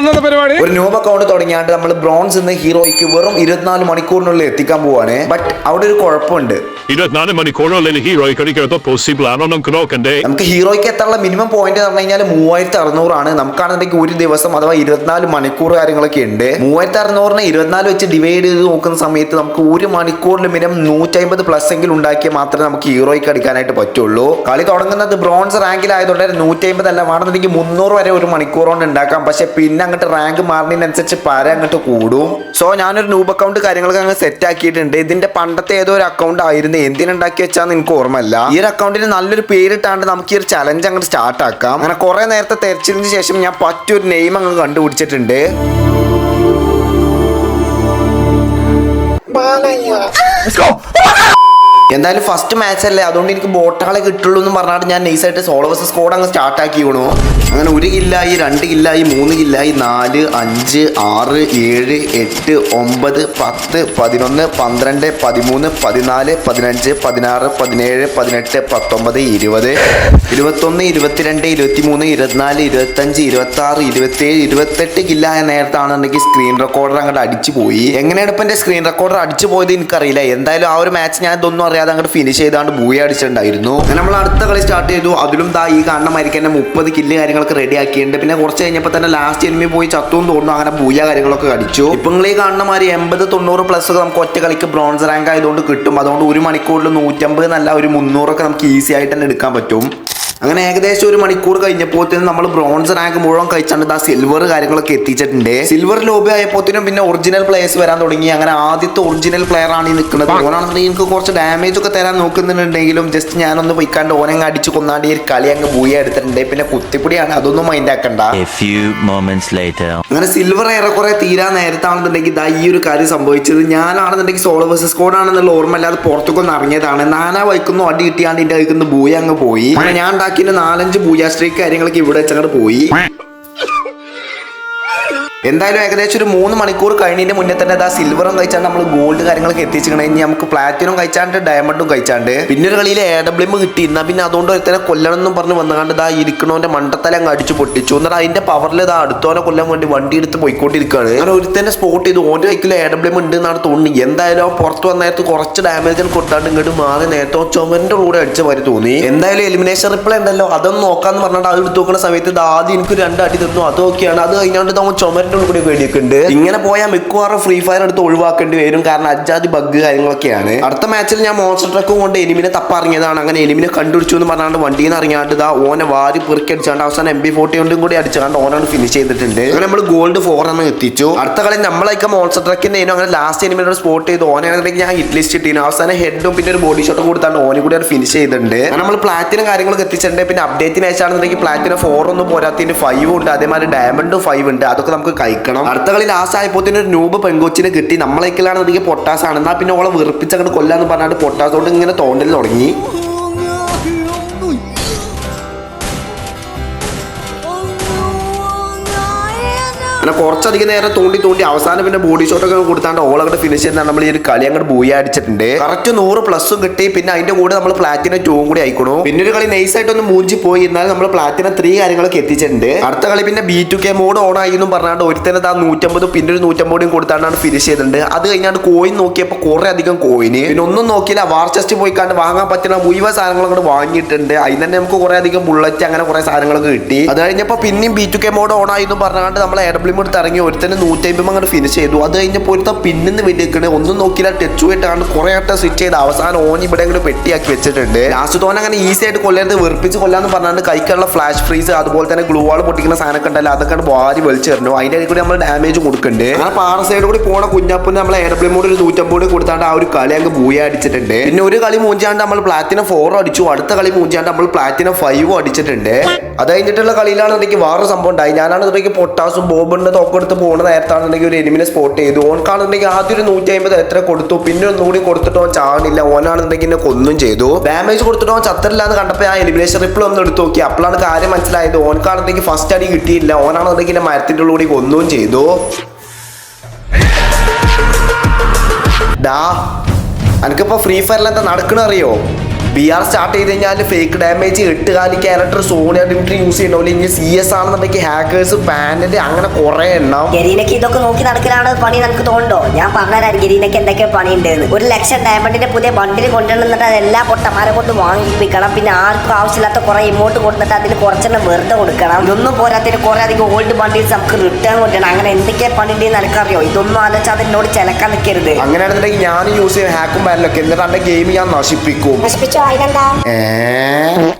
ഇന്നത്തെ പരിപാടി? ഒരു ന്യൂബ് അക്കൗണ്ട് തുടങ്ങിയാണ്ട് നമ്മൾ ബ്രോൺസ് എന്ന ഹീറോയ്ക്ക് വെറും ഇരുപത്തിനാല് മണിക്കൂറിനുള്ളിൽ എത്തിക്കാൻ പോവാണ്. ബട്ട് അവിടെ ഒരു കുഴപ്പമുണ്ട്. ഇരുപത്തിനാല് മണിക്കൂറിനുള്ളിൽ ഹീറോയ്ക്ക് കളിക്കുന്നത് പോസിബിൾ ആണോ. നമുക്ക് നോക്കണ്ടേ. നമുക്ക് ഹീറോയ്ക്ക് എത്താനുള്ള മിനിമം പോയിന്റ് എന്ന് പറഞ്ഞു കഴിഞ്ഞാൽ മൂവായിരത്തി അറുന്നൂറാണ് നമുക്കാണെന്നുണ്ടെങ്കിൽ ഒരു ദിവസം അഥവാ ഇരുപത്തിനാല് മണിക്കൂർ കാര്യങ്ങളൊക്കെ ഉണ്ട്. മൂവായിരത്തി അറുന്നൂറിനെ ഇരുപത്തിനാല് വെച്ച് ഡിവൈഡ് ചെയ്ത് നോക്കുന്ന സമയത്ത് നമുക്ക് ഒരു മണിക്കൂറിന് മിനിമം നൂറ്റമ്പത് പ്ലസ് എങ്കിലും ഉണ്ടാക്കിയാൽ മാത്രമേ നമുക്ക് ഹീറോയ്ക്ക് അടിക്കാനായിട്ട് പറ്റുള്ളൂ. കളി തുടങ്ങുന്നത് ബ്രോൺസ് റാങ്കിലായതുകൊണ്ട് നൂറ്റി അമ്പത് അല്ല വേണമെന്നുണ്ടെങ്കിൽ മുന്നൂറ് വരെ ഒരു മണിക്കൂർ കൊണ്ട് ഉണ്ടാക്കാം. പക്ഷെ പിന്നെ അങ്ങോട്ട് റാങ്ക് മാറുന്നതിനനുസരിച്ച് പര അങ്ങോട്ട് കൂടും. സോ ഞാനൊരു നൂബ് അക്കൗണ്ട് കാര്യങ്ങളൊക്കെ അങ്ങ് സെറ്റ് ആക്കിയിട്ടുണ്ട്. ഇതിന്റെ പണ്ടത്തെ ഏതോ ഒരു അക്കൗണ്ട് ആയിരുന്നു. എന്തിനുണ്ടാക്കി വെച്ചാന്ന് എനിക്ക് ഓർമ്മയില്ല. ഈ ഒരു അക്കൗണ്ടിന് നല്ലൊരു പേരിട്ടാണ്ട് നമുക്ക് ഈ ഒരു ചലഞ്ച് അങ്ങോട്ട് സ്റ്റാർട്ട് ആക്കാം. അങ്ങനെ കുറെ നേരത്തെ തെരച്ചിലിന് ശേഷം ഞാൻ പറ്റൊരു നെയിം അങ്ങ് കണ്ടുപിടിച്ചിട്ടുണ്ട്. എന്തായാലും ഫസ്റ്റ് മാച്ച് അല്ലേ? അതുകൊണ്ട് എനിക്ക് ബോട്ടാളെ കിട്ടുള്ളൂ എന്ന് പറഞ്ഞാൽ ഞാൻ നൈസായിട്ട് സോളോവേഴ്സ് സ്കോഡ് അങ്ങ് സ്റ്റാർട്ട് ആക്കി വീണു അങ്ങനെ ഒരു കില്ലായി രണ്ട് കില്ലായി മൂന്ന് കില്ലായി നാല് അഞ്ച് ആറ് ഏഴ് എട്ട് ഒമ്പത് പത്ത് പതിനൊന്ന് പന്ത്രണ്ട് പതിമൂന്ന് പതിനാല് പതിനഞ്ച് പതിനാറ് പതിനേഴ് പതിനെട്ട് പത്തൊമ്പത് ഇരുപത് ഇരുപത്തൊന്ന് ഇരുപത്തിരണ്ട് ഇരുപത്തിമൂന്ന് ഇരുപത്തിനാല് ഇരുപത്തഞ്ച് ഇരുപത്തി ആറ് ഇരുപത്തേഴ് ഇരുപത്തെട്ട് കില്ലായ നേരത്താണെന്നുണ്ടെങ്കിൽ സ്ക്രീൻ റെക്കോർഡർ അങ്ങോട്ട് അടിച്ചു പോയി. എങ്ങനെയാണ് ഇപ്പം എന്റെ സ്ക്രീൻ റെക്കോർഡർ അടിച്ചു പോയത് എനിക്കറിയില്ല. എന്തായാലും ആ ഒരു മാച്ച് ഞാൻ ഇതൊന്നും അറിയാതെ അങ്ങോട്ട് ഫിനിഷ് ചെയ്താണ്ട് ബൂയ അടിച്ചിട്ടുണ്ടായിരുന്നു. നമ്മൾ അടുത്ത കളി സ്റ്റാർട്ട് ചെയ്തു. അതിലും ദാ ഈ കാണുന്ന മാതിരിക്ക് തന്നെ മുപ്പത് കില്ല് കാര്യങ്ങളൊക്കെ റെഡി ആക്കിയിട്ടുണ്ട് പിന്നെ കുറച്ച് കഴിഞ്ഞപ്പോൾ തന്നെ ലാസ്റ്റ് എനിമി പോയി ചത്തും തോന്നുന്നു. അങ്ങനെ പൂജ കാര്യങ്ങളൊക്കെ അടിച്ചു ഇപ്പം നിങ്ങൾ ഈ കാണുന്ന മാതിരി എൺപത് തൊണ്ണൂറ് പ്ലസ് ഒക്കെ നമുക്ക് ഒറ്റ കളിക്ക് ബ്രോൺസ് റാങ്ക് ആയതുകൊണ്ട് കിട്ടും. അതുകൊണ്ട് ഒരു മണിക്കൂറിൽ നൂറ്റമ്പത് നല്ല ഒരു മുന്നൂറൊക്കെ നമുക്ക് ഈസി ആയിട്ട് തന്നെ എടുക്കാൻ പറ്റും. അങ്ങനെ ഏകദേശം ഒരു മണിക്കൂർ കഴിഞ്ഞപ്പോഴത്തേനും നമ്മൾ ബ്രോൺസ് റാങ്ക് മുഴുവൻ കഴിച്ചാണ്ട് ആ സിൽവർ കാര്യങ്ങളൊക്കെ എത്തിച്ചിട്ടുണ്ട്. സിൽവർ ലോബി ആയപ്പോഴത്തേനും പിന്നെ ഒറിജിനൽ പ്ലേയേഴ്സ് വരാൻ തുടങ്ങി. അങ്ങനെ ആദ്യത്തെ ഒറിജിനൽ പ്ലെയർ ആണ് ഈ നിൽക്കുന്നത് ഓനാണെന്നുണ്ടെങ്കിൽ എനിക്ക് കുറച്ച് ഡാമേജ് ഒക്കെ തരാൻ നോക്കുന്നുണ്ടെങ്കിലും ജസ്റ്റ് ഞാനൊന്ന് പൊയ്ക്കാണ്ട് ഓനങ്ങ് അടിച്ച് കൊന്നാണ്ട് ഈ ഒരു കളി അങ്ങ് ബൂയ എടുത്തിട്ടുണ്ട്. പിന്നെ കുത്തിപ്പൊടിയാണ്. അതൊന്നും മൈൻഡ് ആക്കണ്ട. അങ്ങനെ സിൽവർ ഏറെക്കുറെ തീരാൻ നേരത്താണെന്നുണ്ടെങ്കിൽ ഇതാ ഈ ഒരു കാര്യം സംഭവിച്ചത്. ഞാനാണെന്നുണ്ടെങ്കിൽ സോളോ വേഴ്സസ് സ്കോഡ് ആണെന്നുള്ള ഓർമ്മ അല്ലാതെ പുറത്തൊക്കെ ഒന്ന് ഇറങ്ങിയതാണ്. നാനാ വൈക്കുന്നു അടി കിട്ടിയാണ്ട് എന്റെ വൈക്കുന്ന ബൂയ അങ്ങ് പോയി. അങ്ങനെ ഞാൻ ഉണ്ടാക്കിയ നാലഞ്ച് പൂജാശ്രീ കാര്യങ്ങളൊക്കെ ഇവിടെ വെച്ചങ്ങോട്ട് പോയി. എന്തായാലും ഏകദേശം ഒരു മൂന്ന് മണിക്കൂർ കഴിഞ്ഞതിന്റെ മുന്നേ തന്നെ അതാ സിൽവറും കഴിച്ചാണ്ട് നമ്മൾ ഗോൾഡ് കാര്യങ്ങളൊക്കെ എത്തിച്ചിരിക്കണേ. ഇനി നമുക്ക് പ്ലാറ്റിനും കഴിച്ചാണ്ട് ഡയമണ്ടും കഴിച്ചാണ്ട് പിന്നെ ഒരു കളിയിൽ എ ഡബ്ല്യൂ കിട്ടി എന്നാൽ പിന്നെ അതുകൊണ്ട് ഒരുത്തനെ കൊല്ലണം എന്നും പറഞ്ഞ് വന്നുകൊണ്ട് ഇതാ ഇരിക്കണോന്റെ മണ്ടത്തല അങ്ങ് അടിച്ചു പൊട്ടിച്ചു. എന്നിട്ട് അതിന്റെ പവറിൽ ഇതാ അടുത്തോനെ കൊല്ലാൻ വേണ്ടി വണ്ടി എടുത്ത് പോയിക്കൊണ്ടിരിക്കുകയാണ് അങ്ങനെ ഒരുത്തന്നെ സ്പോട്ട് ചെയ്തു ഓന്റെ കൈക്കിൽ എ ഡബ്ല്യൂ ഉണ്ട് എന്നാണ് തോന്നി എന്തായാലും പുറത്ത് വന്ന നേരത്ത് കുറച്ച് ഡാമേജ് കൊടുത്താണ്ട് ഇങ്ങോട്ട് മാറി നേരത്തെ ചുമന്റെ കൂടെ അടിച്ച മാതിരി തോന്നി. എന്തായാലും എലിമിനേഷൻ റിപ്ലൈ ഉണ്ടല്ലോ. അതൊന്നും നോക്കാന്ന് പറഞ്ഞാൽ അത് എടുത്ത് നോക്കുന്ന സമയത്ത് ഇത് ആദ്യം എനിക്ക് രണ്ട് അടി തന്നു അതൊക്കെയാണ് അത് കഴിഞ്ഞാണ്ട് നമ്മൾ ഉള്ളിൽ കൂടി ഉണ്ട് ഇങ്ങനെ പോയാൽ മിക്കവാറും ഫ്രീ ഫയർ എടുത്ത് ഒഴിവാക്കേണ്ടി വരും. കാരണം അജാതി ബഗ് കാര്യങ്ങളൊക്കെയാണ്. അടുത്ത മാച്ചിൽ ഞാൻ മോൺസ്റ്റർ ട്രക്കും കൊണ്ട് എനിമിനെ തപ്പറിഞ്ഞതാണ് അങ്ങനെ എനിമിനെ കണ്ടുപിടിച്ചു എന്ന് പറഞ്ഞാണ്ട് വണ്ടിയിൽ നിന്ന് ഇറങ്ങിയാണ്ട് ഇതാ ഓനെ വാരി പെറുക്കി അടിച്ചാണ്ട് അവസാനം എം ബി ഫോർട്ടി കൊണ്ടും കൂടി അടിച്ചാണ്ട് ഓനാണ് ഫിനിഷ് ചെയ്തിട്ടുണ്ട്. അങ്ങനെ നമ്മൾ ഗോൾഡ് ഫോർ എന്ന് എത്തിച്ചു. അടുത്ത കളി നമ്മളൊക്കെ മോൺസ്റ്റർ ട്രക്കിന്റെ അങ്ങനെ ലാസ്റ്റ് എലിമിനോട് സ്പോട്ട് ചെയ്ത്. ഓനാണെങ്കിൽ ഞാൻ ഹിറ്റ് ലിസ്റ്റ് ഇട്ടിന്. അവസാനം ഹെഡും പിന്നെ ഒരു ബോഡി ഷോട്ടും കൊടുത്താണ് ഓനെ കൂടി ഫിനിഷ് ചെയ്തിട്ടുണ്ട്. നമ്മൾ പ്ലാറ്റിനും കാര്യങ്ങളൊക്കെ എത്തിച്ചിട്ടുണ്ട്. പിന്നെ അപ്ഡേറ്റിന് അയച്ചാണെന്നുണ്ടെങ്കിൽ പ്ലാറ്റിന് ഫോർ ഒന്നും പോരാത്തിന് ഫൈവ് ഉണ്ട്. അതേമാതിരി ഡയമണ്ടും ഫൈവ് ഉണ്ട്. അതൊക്കെ നമുക്ക് കഴിക്കണം അടുത്ത കളി ലാസ്റ്റ് ആയപ്പോൾ ഒരു നൂബ് പെങ്കൊച്ചിനെ കിട്ടി. നമ്മളേക്കലാണെന്നുണ്ടെങ്കിൽ പൊട്ടാസ് ആണ് എന്നാൽ പിന്നെ ഓളെ വെറുപ്പിച്ചങ്ങോട്ട് കൊല്ലാന്ന് പറഞ്ഞാണ്ട് പൊട്ടാസോട്ട് ഇങ്ങനെ തോണ്ടൽ തുടങ്ങി. അങ്ങനെ കുറച്ചധികം നേരം തോണ്ടി തോണ്ടി അവസാനം പിന്നെ ബോഡി ഷോട്ട് ഒക്കെ കൊടുത്താണ്ട് ഓൾ അങ്ങോട്ട് ഫിനിഷ് ചെയ്യുന്നതാണ് നമ്മൾ ഈ ഒരു കളി അങ്ങോട്ട് ബൂയി അടിച്ചിട്ടുണ്ട്. കറക്റ്റ് നൂറ് പ്ലസും കിട്ടി. പിന്നെ അതിന്റെ കൂടെ നമ്മൾ പ്ലാറ്റിനം ടൂവും കൂടി ആയിക്കണു. പിന്നെ ഒരു കളി നൈസ് ആയിട്ട് ഒന്ന് മൂഞ്ചി പോയി. എന്നാലും നമ്മൾ പ്ലാറ്റിനം ത്രീ കാര്യങ്ങളൊക്കെ എത്തിച്ചിട്ടുണ്ട്. അടുത്ത കളി പിന്നെ B two K mode on ആയി എന്നും പറഞ്ഞാണ്ട് ഒരുത്തന്നെ ആ നൂറ്റമ്പതും പിന്നെ ഒരു നൂറ്റമ്പതും കൊടുത്താണ്ടാണ് ഫിനിഷ് ചെയ്തിട്ടുണ്ട്. അത് കഴിഞ്ഞാണ്ട് കോയിൻ നോക്കിയപ്പോൾ കുറെ അധികം കോയിന് പിന്നെ ഒന്നും നോക്കിയില്ല. വാർ ചെസ്റ്റ് പോയി കണ്ട് വാങ്ങാൻ പറ്റുന്ന മുഴുവൻ സാധനങ്ങൾ അങ്ങോട്ട് വാങ്ങിയിട്ടുണ്ട്. അതിന് തന്നെ നമുക്ക് കുറെ അധികം ബുള്ളറ്റ് അങ്ങനെ കുറെ സാധനങ്ങളൊക്കെ കിട്ടി. അത് കഴിഞ്ഞപ്പോൾ പിന്നെയും B two K mode on ആയി എന്നും പറഞ്ഞാണ്ട് നമ്മൾ എ ഡബ്ല്യു എടുത്ത് ഇറങ്ങി ഒരുത്തന്നെ നൂറ്റമ്പത് അങ്ങനെ ഫിനിഷ് ചെയ്തു. അത് കഴിഞ്ഞപ്പോൾ ഒരുത്ത പിന്നിന്ന് വെടിക്കണേ ഒന്നും നോക്കിയില്ല ടച്ച് പോയിട്ടാണ് കുറെ ആട്ടം സ്വിച്ച് ചെയ്ത് അവസാനം ഓൻ ഇവിടെ ഇങ്ങോട്ട് പെട്ടിയാക്കി വെച്ചിട്ടുണ്ട്. ലാസ്റ്റ് തോന്നെ അങ്ങനെ ഈസി ആയിട്ട് കൊല്ലരുത് വെറുപ്പിച്ച് കൊല്ലാന്ന് പറഞ്ഞാണ്ട് കൈക്കുള്ള ഫ്ലാഷ് ഫ്രീസ് അതുപോലെ തന്നെ ഗ്ലൂ വാൾ പൊട്ടിക്കുന്ന സാധനമൊക്കെ ഉണ്ടല്ലോ അതൊക്കെ വാരി വലിച്ചെറിഞ്ഞു അതിന്റെ ഇടയിൽ കൂടി നമ്മൾ ഡാമേജ് കൊടുക്കുന്നുണ്ട്. ആ പാറ സൈഡ് കൂടി പോണ കുഞ്ഞപ്പന് നമ്മൾ എ ഡബ്ല്യു മോഡ് ഒരു നൂറ്റമ്പത് കൂടി കൊടുത്താണ്ട് ആ ഒരു കളി അങ്ങ് ബൂയ അടിച്ചിട്ടുണ്ട്. പിന്നെ ഒരു കളി മൂഞ്ചാണ്ട് നമ്മൾ പ്ലാറ്റിനം ഫോർ അടിച്ചു. അടുത്ത കളി മൂഞ്ചാണ്ട് നമ്മൾ പ്ലാറ്റിനം ഫൈവും അടിച്ചിട്ടുണ്ട്. അത് കഴിഞ്ഞിട്ടുള്ള കളിയിലാണ് എനിക്ക് വേറൊരു സംഭവം ഉണ്ടായി. ഞാനാണ് പൊട്ടാസും ബോബിന്റെ തൊക്കെ എടുത്ത് പോകുന്ന നേരത്താണെന്നുണ്ടെങ്കിൽ ഒരു എനിമിനെ സ്പോട്ട് ചെയ്തു. ഓൺക്കാണെന്നുണ്ടെങ്കിൽ ആദ്യം ഒരു നൂറ്റി അമ്പത് എത്ര കൊടുത്തു. പിന്നെ ഒന്നുകൂടി കൊടുത്തിട്ട് ഓൻ ചാണില്ല ഓനാണെന്നുണ്ടെങ്കിൽ എന്നെ കൊന്നും ചെയ്തു. ഡാമേജ് കൊടുത്തിട്ട് ഓൻ ചത്തരില്ല എന്ന് കണ്ടപ്പോൾ ആ എലിമിനേഷൻ റിപ്പിൾ ഒന്ന് എടുത്തു നോക്കി. അപ്പോഴാണ് കാര്യം മനസ്സിലായത്. ഓൻക്കാണെന്നുണ്ടെങ്കിൽ ഫസ്റ്റ് അടി കിട്ടിയില്ല. ഓനാണെന്നുണ്ടെങ്കിൽ എന്നെ മരത്തിന്റെ ഉള്ളിൽ കൂടി കൊന്നും ചെയ്തു. ഡാ എനിക്കിപ്പോ ഫ്രീ ഫയറിൽ എന്താ നടക്കണ അറിയോ? ബി ആർ സ്റ്റാർട്ട് ചെയ്ത് കഴിഞ്ഞാൽ ഫേക്ക് ഡാമേജ് എട്ട് കാലി ക്യാരക്ടർ സോണിയ ഡിമിട്രി യൂസ് ചെയ്യണോ ഇനി സി എസ് ആണെന്നുണ്ടെങ്കിൽ ഹാക്കേഴ്സ് പാനൽ അങ്ങനെ കുറെ എണ്ണം. ഗരീനക്ക് ഇതൊക്കെ നോക്കി നടക്കലാണ് പണി നമുക്ക് തോന്നുന്നുണ്ടോ? ഞാൻ പറഞ്ഞുതരാം ഗരീനക്ക് എന്തൊക്കെ പണി പണിയുണ്ട് ഒരു ലക്ഷം ഡയമണ്ടിന്റെ പുതിയ ബണ്ടിൽ കൊണ്ടുവന്നിട്ട് അത് എല്ലാ പൊട്ടന്മാരെ കൊണ്ട് വാങ്ങിപ്പിക്കണം. പിന്നെ ആർക്കും ആവശ്യമില്ലാത്ത കുറെ ഇമോട്ട് കൊടുത്തിട്ട് അതിന് കുറച്ചെണ്ണം വെറുതെ കൊടുക്കണം. ഇതൊന്നും പോരാത്തിന് കുറെ അധികം ഓൾഡ് ബണ്ടിൽസ് നമുക്ക് റിട്ടേൺ കൊണ്ടുവരണം. അങ്ങനെ എന്തൊക്കെ പണിയുണ്ടെന്ന് എനിക്കറിയോ? ഇതൊന്നും ആലോചിച്ച് അതിനോട് ചിലക്കാൻ നിൽക്കരുത് അങ്ങനെയാണെന്നുണ്ടെങ്കിൽ ഞാൻ യൂസ് ചെയ്യുന്ന ഹാക്കും പാനലൊക്കെ എന്നിട്ട് എന്റെ ഗെയിം ഞാൻ നശിപ്പിക്കും. നശിപ്പിച്ചോ?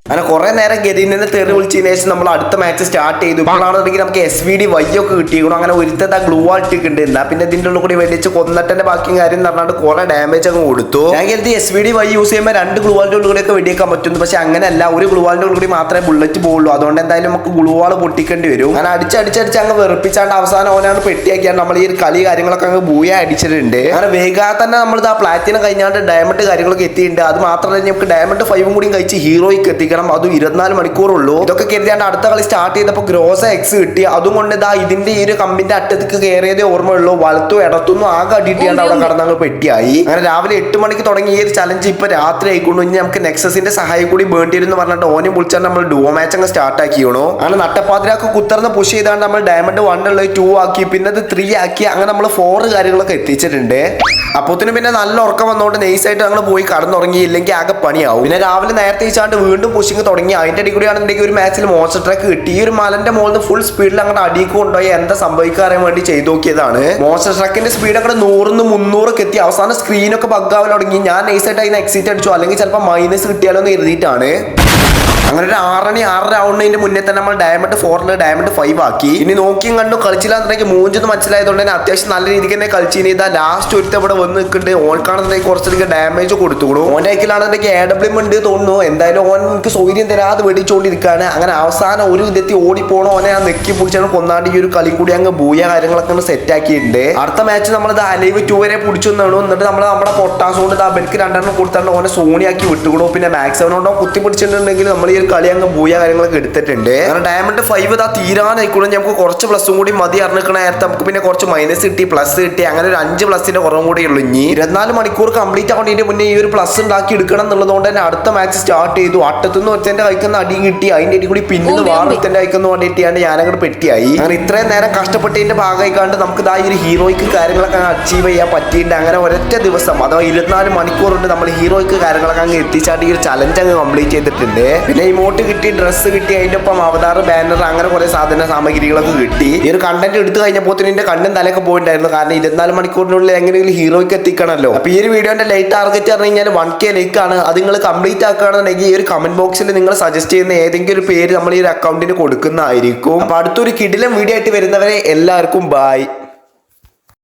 അങ്ങനെ കുറെ നേരം ഗതിന്റെ തെറി വിളിച്ചതിന് ശേഷം നമ്മൾ അടുത്ത മാച്ച് സ്റ്റാർട്ട് ചെയ്തു. ഇപ്പോഴാണെന്നുണ്ടെങ്കിൽ നമുക്ക് എസ് വി ഡി വൈ ഒക്കെ കിട്ടിയിരുന്നു അങ്ങനെ ഒരുത്തത് ഗ്ലൂ ആട്ടിട്ടുണ്ട് എന്നാ പിന്നെ ഇതിന്റെ ഉള്ളിൽ കൂടി വെടിച്ച് കൊന്നിട്ടെ ബാക്കിയും കാര്യം പറഞ്ഞാൽ കുറെ ഡാമേജ് അങ്ങ് കൊടുത്തു. ഞാൻ കരുതി S V D Y use ചെയ്യുമ്പോൾ രണ്ട് ഗ്ലൂവാളിന്റെ ഉള്ളിൽ കൂടി ഒക്കെ വെടിയേക്കാൻ പറ്റുന്നു. പക്ഷെ അങ്ങനെയല്ല. ഒരു ഗ്ലൂവാളിന്റെ ഉള്ളിൽ കൂടി മാത്രമേ ബുള്ളറ്റ് പോകുള്ളൂ അതുകൊണ്ട് എന്തായാലും നമുക്ക് ഗ്ലൂ ഗ്ലൂവാൾ പൊട്ടിക്കേണ്ടി വരും. അങ്ങനെ അടിച്ചടിച്ചടിച്ച് അങ്ങ് വെറുപ്പിച്ചാണ്ട് അവസാനം ഓനാണ് പെട്ടിയാക്കിയാണ് നമ്മൾ ഈ കളി കാര്യങ്ങളൊക്കെ അങ്ങ് ബൂയ അടിച്ചിട്ടുണ്ട്. അങ്ങനെ വേഗം തന്നെ നമ്മൾ ആ പ്ലാറ്റിനം കഴിഞ്ഞാണ്ട് ഡയമണ്ട് കാര്യങ്ങളൊക്കെ എത്തിയിട്ടുണ്ട്. അത് മാത്രമല്ല നമുക്ക് ഡയമണ്ട് ഫൈവും കൂടി കഴിച്ച് ഹീറോയ്ക്ക് എത്തിക്കണം. അതും ഇരുപത്തിനാല് മണിക്കൂറുള്ളൂ. ഇതൊക്കെ കരുതിയാണ്ട് അടുത്ത കളി സ്റ്റാർട്ട് ചെയ്തപ്പോൾ ഗ്രോസ എക്സ് കിട്ടി. അതുകൊണ്ട് ഇതാ ഇതിന്റെ ഈ ഒരു കമ്പിന്റെ അറ്റത്തേക്ക് കയറിയതേ ഓർമ്മയുള്ളൂ. വലത്തും ഇടത്തുനിന്നും ആകെ അടിയിട്ടാണ് അവിടെ കടന്നങ്ങ് പെട്ടിയായി. അങ്ങനെ രാവിലെ എട്ട് മണിക്ക് തുടങ്ങി ഈ ഒരു ചലഞ്ച് ഇപ്പൊ രാത്രി ആയിക്കൊണ്ടു. ഇനി നമുക്ക് നെക്സസിന്റെ സഹായം കൂടി വേണ്ടിയിരുന്നു പറഞ്ഞിട്ട് ഓനെ വിളിച്ചാൽ നമ്മൾ ഡുവോ മാച്ച് അങ്ങ് സ്റ്റാർട്ട് ആക്കിയോണോ അങ്ങനെ നട്ടപ്പാതിരാക്ക് കുത്തർന്ന് പുഷ് ചെയ്താണ്ട് നമ്മൾ ഡയമണ്ട് വൺ ഉള്ളത് ടു ആക്കി. പിന്നെ അത് ത്രീ ആക്കി. അങ്ങനെ നമ്മൾ ഫോർ കാര്യങ്ങളൊക്കെ എത്തിച്ചിട്ടുണ്ട്. അപ്പോത്തിന് പിന്നെ നല്ല ഉറക്കം വന്നുകൊണ്ട് നൈസായിട്ട് ഞങ്ങൾ പോയി കടന്നുറങ്ങി ഇല്ലെങ്കിൽ ആകെ പണിയാവും. പിന്നെ രാവിലെ നേരത്തെ ഈച്ചാണ്ട് വീണ്ടും പുഷിങ് തുടങ്ങി. അതിന്റെ അടി കൂടി ആണെന്നുണ്ടെങ്കിൽ ഒരു മാച്ചിൽ മോൺസ്റ്റർ ട്രാക്ക് കിട്ടി. ഈ ഒരു മലന്റെ മുകളിൽ ഫുൾ സ്പീഡിൽ അങ്ങോട്ട് അടിക്ക് കൊണ്ടുപോയി എന്താ സംഭവിക്കാൻ അറിയാൻ വേണ്ടി ചെയ്തു നോക്കിയതാണ്. മോൺസ്റ്റർ ട്രക്കിന്റെ സ്പീഡ് അങ്ങോട്ട് നൂറിന്ന് മുന്നൂറൊക്കെ എത്തി. അവസാനം സ്ക്രീനൊക്കെ ബഗ്ഗാവൽ തുടങ്ങി. ഞാൻ നൈസായിട്ട് അതിന് എക്സിറ്റ് അടിച്ചു. അല്ലെങ്കിൽ ചിലപ്പോൾ മൈനസ് കിട്ടിയാലോ എന്ന് എഴുതിയിട്ടാണ് അങ്ങനെ ഒരു ആറണി ആറ് റൗണ്ടിന്റെ മുന്നേ തന്നെ നമ്മൾ ഡയമണ്ട് ഫോറിൽ ഡയമണ്ട് ഫൈവ് ആക്കി. ഇനി നോക്കിയും കണ്ടു കളിച്ചില്ല എന്നുണ്ടെങ്കിൽ മൂഞ്ചൊന്നും മനസ്സിലായതുകൊണ്ട് തന്നെ അത്യാവശ്യം നല്ല രീതിക്ക് തന്നെ കളിച്ചിനി ഇതാ ലാസ്റ്റ് ഒരുത്ത ഇവിടെ വന്ന് നിൽക്കുന്നുണ്ട് ഓൺക്കാണെന്നുണ്ടെങ്കിൽ കുറച്ചധികം ഡാമേജ് കൊടുത്തുകൊള്ളൂ ഓന്റെ അയക്കിലാണെന്നുണ്ടെങ്കിൽ എ ഡബ്ല്യൂ ഉണ്ട് തോന്നുന്നു. എന്തായാലും ഓൻ എനിക്ക് സൗകര്യം തരാതെ വെടിച്ചുകൊണ്ടിരിക്കുകയാണ് അങ്ങനെ അവസാനം ഒരു വിധത്തിൽ ഓടിപ്പോണോ ഓനെ ആ നെക്കി പിടിച്ചാണ് കൊന്നാണ്ട് ഈ ഒരു കളി കൂടി അങ്ങ് ഭൂയ കാര്യങ്ങളൊക്കെ സെറ്റ് ആക്കിയിട്ടുണ്ട്. അടുത്ത മാച്ച് നമ്മൾ ഇത് അലൈവ് ടു വരെ പിടിച്ചു നിന്നു എന്നിട്ട് നമ്മൾ നമ്മുടെ പൊട്ടാസ് കൊണ്ട് ഇതാ ബെൽക്ക് രണ്ടെണ്ണം കൊടുത്താണ്ട് ഓനെ സോണിയാക്കി വിട്ടുകൂടും. പിന്നെ മാക്സിമനോടോ കുത്തി പിടിച്ചിട്ടുണ്ടെങ്കിൽ നമ്മൾ ഈ ഒരു കളി അങ്ങ് ഭൂയ കാര്യങ്ങളൊക്കെ എടുത്തിട്ടുണ്ട്. കാരണം ഡയമണ്ട് ഫൈവ് ഇതാ തീരാനായിക്കൂടെ. നമുക്ക് കുറച്ച് പ്ലസും കൂടി മതി അറിഞ്ഞിക്കണ നേരത്തെ നമുക്ക് പിന്നെ കുറച്ച് മൈനസ് കിട്ടി പ്ലസ് കിട്ടി. അങ്ങനെ ഒരു അഞ്ച് പ്ലസിന്റെ കുറവും കൂടി ഉള്ളു ഇനി. ഇരുപത്തിനാല് മണിക്കൂർ കംപ്ലീറ്റ് ആവേണ്ടതിന്റെ മുന്നേ ഈ ഒരു പ്ലസ് ഉണ്ടാക്കി എടുക്കണം എന്നുള്ളതുകൊണ്ട് തന്നെ അടുത്ത മാച്ച് സ്റ്റാർട്ട് ചെയ്തു. അട്ടത്തുനിന്ന് ഒരുത്തന്റെ കൈക്കുന്ന അടിയും കിട്ടി. അതിന്റെ അടി കൂടി പിന്നിൽ വാർത്തന്റെ കൈക്കുന്ന വേണ്ടിയിട്ടാണ് ഞാനങ്ങോട്ട് പെട്ടിയായി. അങ്ങനെ ഇത്രയും നേരം കഷ്ടപ്പെട്ടതിന്റെ ഭാഗമായി ഭാഗമായിക്കാണ്ട് നമുക്ക് ഇതാ ഈ ഒരു ഹീറോയ്ക്ക് കാര്യങ്ങളൊക്കെ അച്ചീവ് ചെയ്യാൻ പറ്റിയിട്ടുണ്ട്. അങ്ങനെ ഒരൊറ്റ ദിവസം അഥവാ ഇരുപത്തിനാല് മണിക്കൂർ കൊണ്ട് നമ്മൾ ഹീറോയ്ക്ക് കാര്യങ്ങളൊക്കെ അങ്ങ് എത്തിച്ചാട്ട് ഈ ഒരു ചലഞ്ച് അങ്ങ് കംപ്ലീറ്റ് ചെയ്തിട്ടുണ്ട്. പിന്നെ ഇമോട്ട് കിട്ടി ഡ്രസ്സ് കിട്ടി അതിന്റെ ഒപ്പം അവതാർ ബാനർ അങ്ങനെ കുറെ സാധന സാമഗ്രികളൊക്കെ കിട്ടി. ഈ ഒരു കണ്ടന്റ് എടുത്തു കഴിഞ്ഞപ്പോൾ എന്റെ കണ്ണും തലയൊക്കെ പോയിട്ടുണ്ടായിരുന്നു. കാരണം ഇരുപത്തിനാല് മണിക്കൂറിനുള്ളിൽ എങ്ങനെയെങ്കിലും ഹീറോയ്ക്ക് എത്തിക്കണല്ലോ. അപ്പൊ ഈ ഒരു വീഡിയോന്റെ ലൈറ്റ് ടാർഗറ്റ് പറഞ്ഞു കഴിഞ്ഞാൽ വൺ കെ ലൈക്ക് ആണ്. അത് നിങ്ങൾ കംപ്ലീറ്റ് ആക്കുകയാണെന്നുണ്ടെങ്കിൽ ഈ ഒരു കമന്റ് ബോക്സിൽ നിങ്ങൾ സജസ്റ്റ് ചെയ്യുന്ന ഏതെങ്കിലും ഒരു പേര് നമ്മൾ ഈ ഒരു അക്കൗണ്ടിന് കൊടുക്കുന്നതായിരിക്കും. അപ്പൊ അടുത്തൊരു കിടിലം വീഡിയോ ആയിട്ട് വരുന്നവരെ എല്ലാവർക്കും ബൈ